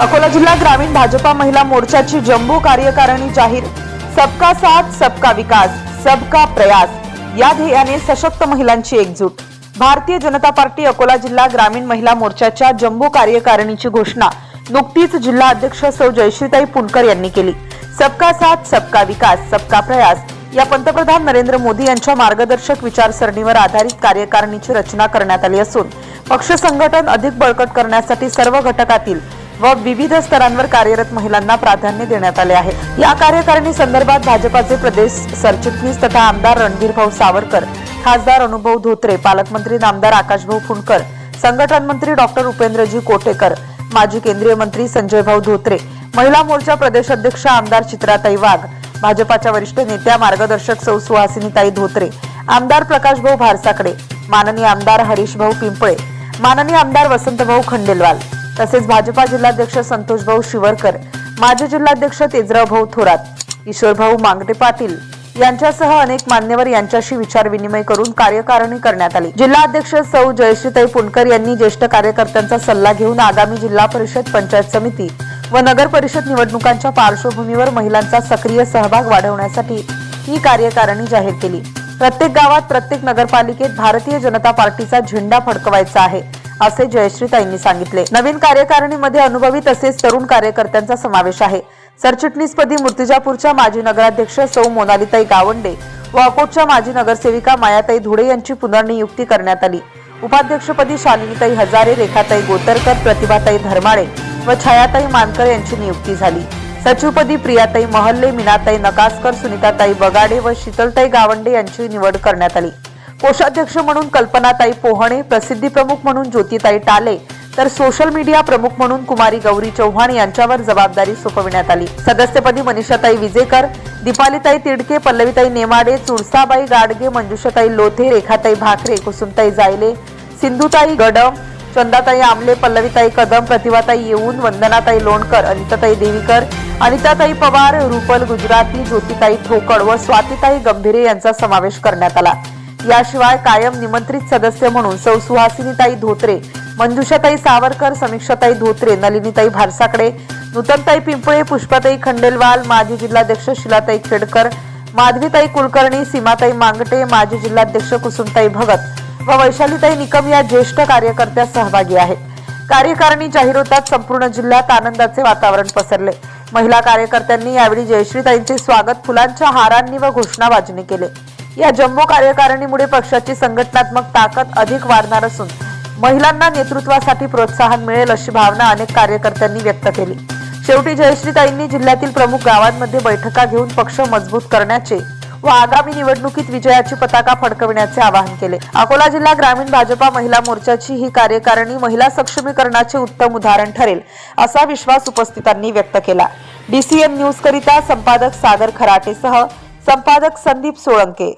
अकोला जिल्हा ग्रामीण भाजपा महिला मोर्चाची जम्बो कार्यकारिणी जाहीर. सबका साथ सबका विकास सबका प्रयास. या ध्येयाने सशक्त महिलांची एकजूट. भारतीय जनता पार्टी अकोला जिल्हा ग्रामीण महिला मोर्चाच्या जम्बो कार्यकारिणीची घोषणा नुकतीच जिल्हा अध्यक्ष सौ जयश्रीताई पुणकर यांनी केली. सबका साथ सबका विकास सबका प्रयास या पंतप्रधान नरेंद्र मोदी यांच्या मार्गदर्शक विचारसरणीवर आधारित कार्यकारिणीची रचना करण्यात आली असून पक्ष संघटन अधिक बळकट करण्यासाठी सर्व घटकातील व विविध स्तरांवर कार्यरत महिलांना प्राधान्य देण्यात आले आहे. या कार्यकारिणी संदर्भात भाजपाचे प्रदेश सरचिटणीस तथा आमदार रणधीरभाऊ सावरकर खासदार अनुभव धोत्रे पालकमंत्री नामदार आकाशभाऊ फुंडकर संघटन मंत्री डॉक्टर उपेंद्रजी कोटेकर माजी केंद्रीय मंत्री संजयभाऊ धोत्रे महिला मोर्चा प्रदेश अध्यक्ष आमदार चित्राताई वाघ भाजपाच्या वरिष्ठ नेत्या मार्गदर्शक सौ सुहासिनीताई धोत्रे आमदार प्रकाशभाऊ भारसाकडे माननीय आमदार हरीशभाऊ पिंपळे माननीय आमदार वसंतभाऊ खंडेलवाल. तसेच भाजपा जिल्हाध्यक्ष संतोषभाऊ शिवरकर माजी जिल्हाध्यक्ष तेजराव भाऊ थोरात किशोरभाऊ मांगटे पाटील यांच्यासह अनेक मान्यवर यांच्याशी विचारविनिमय करून कार्यकारिणी करण्यात आली. जिल्हाध्यक्ष सौ जयश्रीताई पुणकर यांनी ज्येष्ठ कार्यकर्त्यांचा सल्ला घेऊन आगामी जिल्हा परिषद पंचायत समिती व नगर परिषद निवडणुकांच्या पार्श्वभूमीवर महिलांचा सक्रिय सहभाग वाढवण्यासाठी ही कार्यकारिणी जाहीर केली. प्रत्येक गावात प्रत्येक नगरपालिकेत भारतीय जनता पार्टीचा झेंडा फडकवायचा आहे. असे जयश्रीताईंनी सांगितले. नवीन कार्यकारिणीमध्ये अनुभवी तसेच तरुण कार्यकर्त्यांचा समावेश आहे. सरचिटणीसपदी मूर्तिजापूरच्या माजी नगराध्यक्ष सौ मोनालीताई गावंडे व अकोटच्या माजी नगरसेविका मायाताई धुळे यांची पुनर्नियुक्ती करण्यात आली. उपाध्यक्षपदी शालिनीताई हजारे रेखाताई गोतरकर प्रतिभाताई धर्माळे व छायाताई मानकर यांची नियुक्ती झाली. सचिवपदी प्रियाताई महल्ले मीनाताई नकासकर सुनीताताई बगाडे व शीतलताई गावंडे यांची निवड करण्यात आली. कोषाध्यक्ष म्हणून कल्पनाताई पोहणे प्रसिद्धी प्रमुख म्हणून ज्योतिताई टाले तर सोशल मीडिया प्रमुख म्हणून कुमारी गौरी चव्हाण यांच्यावर जबाबदारी सोपविण्यात आली. सदस्यपदी मनीषाताई विजेकर दीपालीताई तिडके पल्लवीताई नेमाडे चुडसाबाई गाडगे मंजुषाताई लोथे रेखाताई भाकरे कुसुमताई जायले सिंधुताई गडम चंदाताई आमले पल्लवीताई कदम प्रतिभाताई येऊन वंदनाताई लोणकर अनिताताई देवीकर अनिताताई पवार रुपल गुजराती ज्योतिताई ठोकळ व स्वातीताई गंभीरे यांचा समावेश करण्यात आला. याशिवाय कायम निमंत्रित सदस्य म्हणून सौ सुहासिनीताई धोत्रे मंजुषाताई सावरकर समीक्षाताई धोत्रे नलिनीताई भारसाकडे नूतनताई पिंपळे पुष्पाताई खंडेलवाल माजी जिल्हाध्यक्ष शिलाताई खेडकर माधवीताई कुलकर्णी सीमाताई मांगटे माजी जिल्हाध्यक्ष कुसुमताई भगत व वैशालीताई निकम या ज्येष्ठ कार्यकर्त्या सहभागी आहेत. कार्यकारिणी जाहीर होताच संपूर्ण जिल्ह्यात आनंदाचे वातावरण पसरले. महिला कार्यकर्त्यांनी यावेळी जयश्रीताईंचे स्वागत फुलांच्या हारांनी व घोषणाबाजीने केले. या जम्बो कार्यकारिणीमुळे पक्षाची संघटनात्मक ताकद अधिक वाढणार असून महिलांना नेतृत्वासाठी प्रोत्साहन मिळेल अशी भावना अनेक कार्यकर्त्यांनी व्यक्त केली. शेवटी जयश्रीताईंनी जिल्ह्यातील प्रमुख गावांमध्ये बैठका घेऊन पक्ष मजबूत करण्याचे व आगामी निवडणुकीत विजयाची पताका फडकविण्याचे आवाहन केले. अकोला जिल्हा ग्रामीण भाजपा महिला मोर्चाची ही कार्यकारिणी महिला सक्षमीकरणाचे उत्तम उदाहरण ठरेल असा विश्वास उपस्थितांनी व्यक्त केला. डीसीएन न्यूज करिता संपादक सागर खराटेसह संपादक संदीप सोळंके.